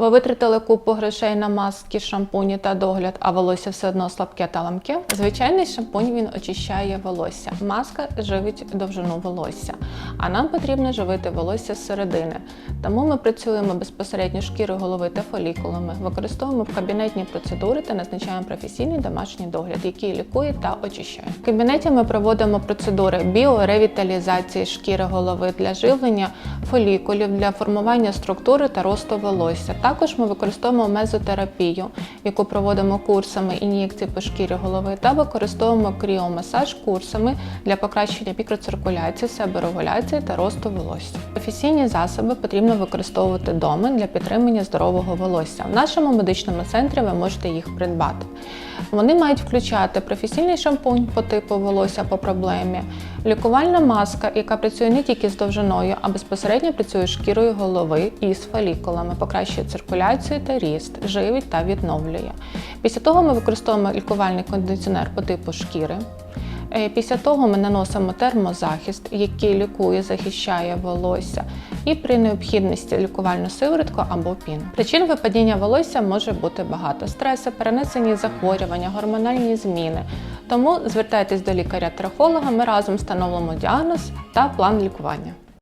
Ви витратили купу грошей на маски, шампуні та догляд, а волосся все одно слабке та ламке. Звичайний шампунь він очищає волосся. Маска живить довжину волосся. А нам потрібно живити волосся зсередини. Тому ми працюємо безпосередньо шкірою голови та фолікулами, використовуємо кабінетні процедури та назначаємо професійний домашній догляд, який лікує та очищає. В кабінеті ми проводимо процедури біоревіталізації шкіри голови для живлення фолікулів, для формування структури та росту волосся. Також ми використовуємо мезотерапію, яку проводимо курсами ін'єкцій по шкірі голови, та використовуємо кріомасаж курсами для покращення мікроциркуляції, себорегуляції та росту волосся. Професійні засоби потрібно використовувати вдома для підтримання здорового волосся. В нашому медичному центрі ви можете їх придбати. Вони мають включати професійний шампунь по типу волосся по проблемі, лікувальна маска, яка працює не тільки з довжиною, а безпосередньо працює шкірою голови і з фолікулами, покращує циркуляцію та ріст, живить та відновлює. Після того ми використовуємо лікувальний кондиціонер по типу шкіри. Е, Після того ми наносимо термозахист, який лікує, захищає волосся, і при необхідності лікувальну сиворотку або пін. Причин випадіння волосся може бути багато: стреси, перенесені захворювання, гормональні зміни. Тому звертайтесь до лікаря-трахолога, ми разом встановимо діагноз та план лікування.